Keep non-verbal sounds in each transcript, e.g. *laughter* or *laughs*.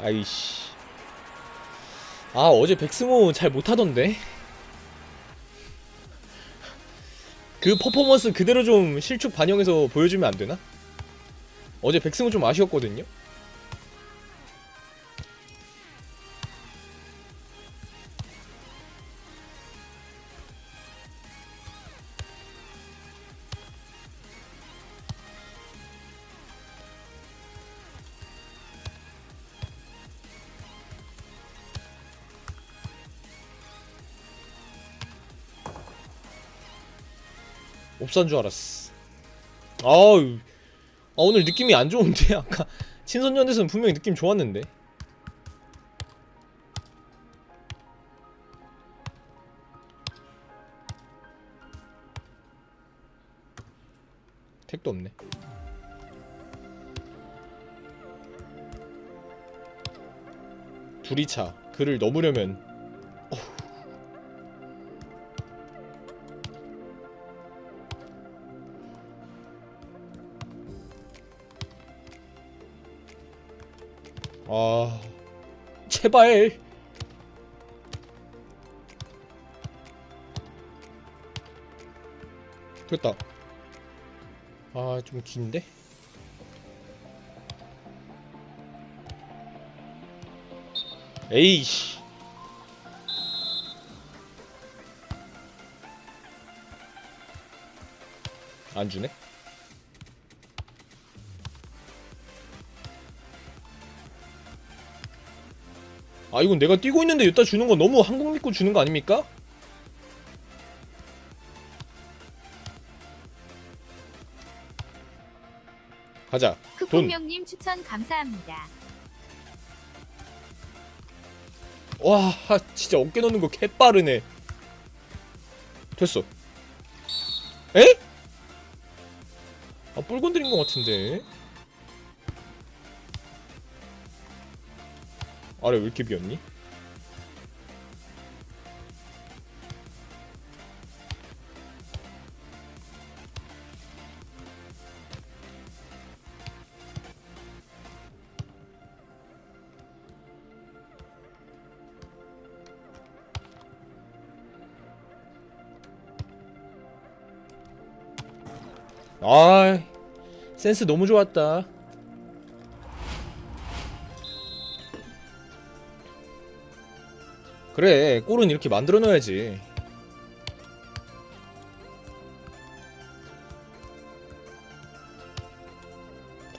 아이씨. 아 어제 백승호 잘 못하던데. 그 퍼포먼스 그대로 좀 실축 반영해서 보여주면 안 되나? 어제 백승호 좀 아쉬웠거든요. 옵산 줄 알았어. 아우, 아, 오늘 느낌이 안 좋은데 *laughs* 아까 친선전에서는 분명히 느낌 좋았는데. 택도 없네. 둘이 차. 그를 넘으려면 아. 제발. 됐다. 아 좀 긴데? 에이씨. 안 주네 아 이건 내가 뛰고 있는데 여기다 주는 건 너무 한국 믿고 주는 거 아닙니까? 가자 돈 크풍명님 추천 감사합니다. 와 하, 진짜 어깨 넣는 거 개빠르네 됐어 에? 아 뿔 건드린 거 같은데 아래 왜 이렇게 비었니? 아 센스 너무 좋았다 그래 골은 이렇게 만들어 넣어야지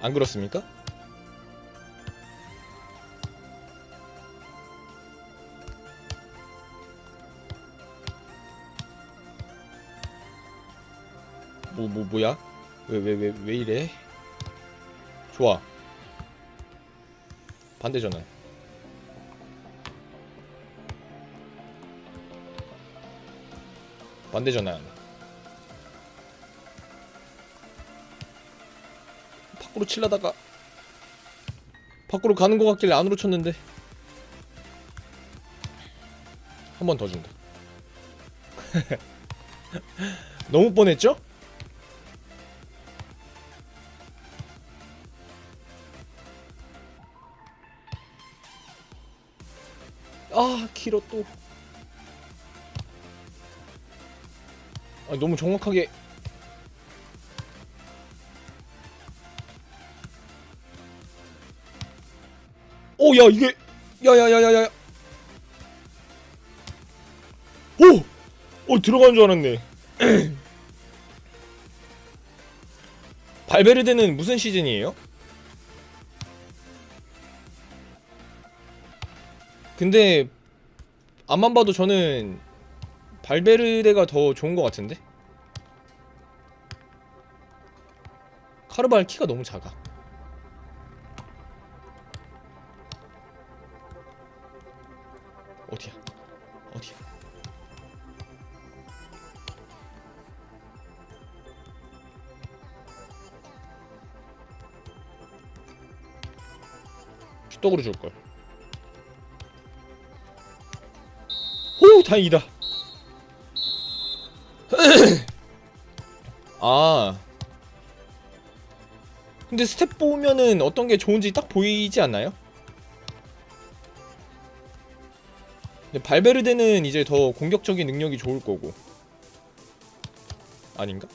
안 그렇습니까? 뭐 뭐 뭐, 야 왜 왜 왜 왜 이래? 좋아. 반대 전 환. 반대 전환. 밖으로 칠라다가 밖으로 가는 것 같길래 안으로 쳤는데 한 번 더 준다. *laughs* 너무 뻔했죠? 아 길어 또. 아 너무 정확하게. 오 야 이게 야야야야야. 오, 오 들어간 줄 알았네. *clears throat* 발베르데는 무슨 시즌이에요? 근데 앞만 봐도 저는 발베르데가 더 좋은 것 같은데? 카르발 키가 너무 작아. 어디야? 어디야? 슈떡으로 줄 걸. 오 다행이다 *coughs* 아 근데 스텝 보면은 어떤 게 좋은지 딱 보이지 않나요? 근데 발베르데는 이제 더 공격적인 능력이 좋을 거고 아닌가?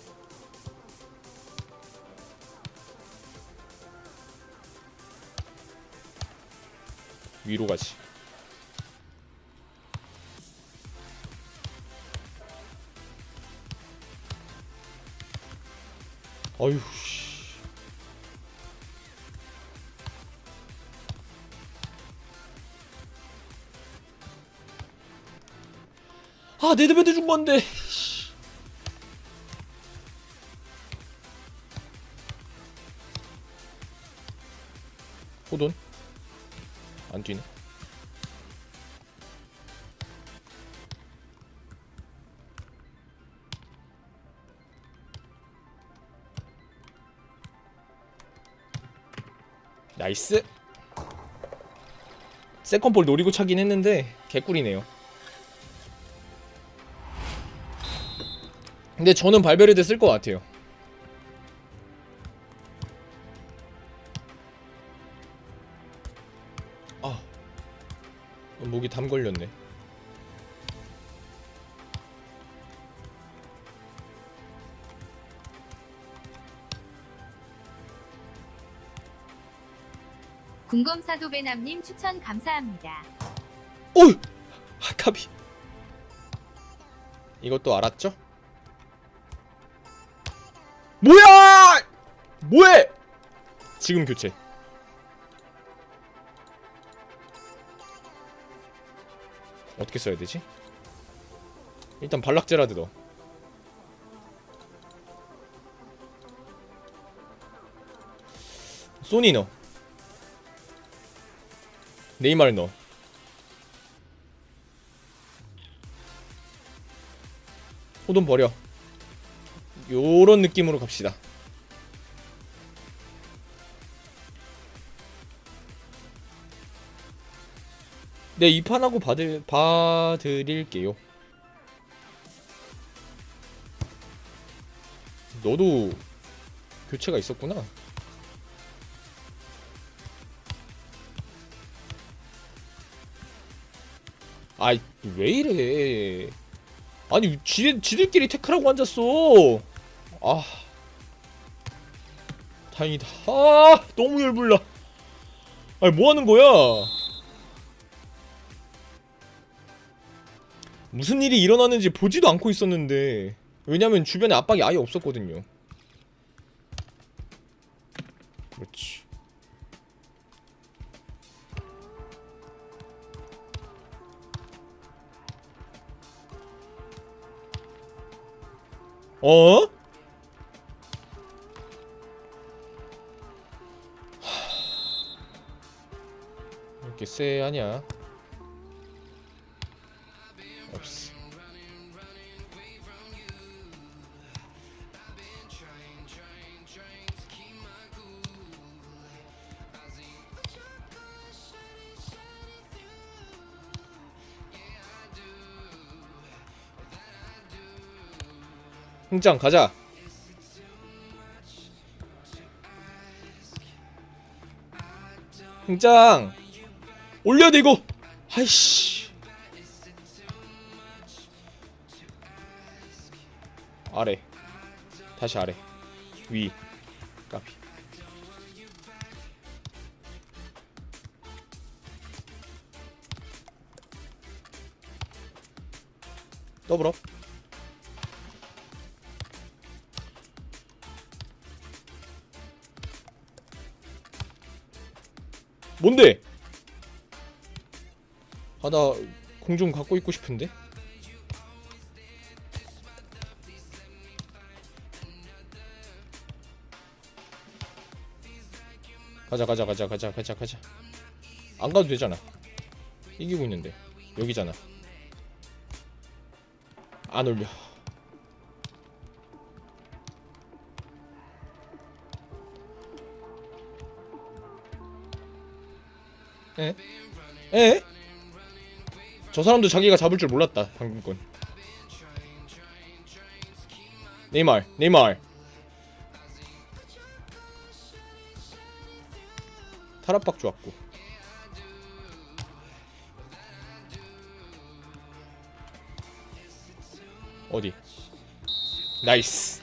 위로 가지 어휴 씨. 아 네드베드 준 건데. 씨. 호돈 안 뛰네. 나이스. 세컨볼 노리고 차긴 했는데 개꿀이네요. 근데 저는 발베르데 쓸 것 같아요. 아, 목이 담 걸렸네. 궁검사도 배남님 추천 감사합니다. 오이! 아, 카비. 이것도 알았죠? 뭐야! 뭐해! 지금 교체. 어떻게 써야 되지? 일단 발락제라드 넣어. 소니 넣어. 네이마르 넣어. 호돈 버려. 요런 느낌으로 갑시다. 네, 이판하고 받을 봐드릴게요. 너도 교체가 있었구나. 아이 왜 이래? 아니 지 지들끼리 태클하고 앉았어. 아 다행이다. 아 너무 열불나. 아니 뭐 하는 거야? 무슨 일이 일어나는지 보지도 않고 있었는데 왜냐면 주변에 압박이 아예 없었거든요. 그렇지. 어? 하... 이렇게 쎄하냐? 없어. 흥장 가자. 흥장 올려내고. 아이씨. 아래. 다시 아래. 위. 까비. 더블업. 뭔데? 아, 나 공중 갖고 있고 싶은데? 가자, 가자, 가자, 가자, 가자, 가자. 안 가도 되잖아. 이기고 있는데. 여기잖아. 안 올려. 에? 에? 저 사람도 자기가 잡을 줄 몰랐다 방금 건. 네이말 네이말. 탈압박 좋았고. 어디? 나이스.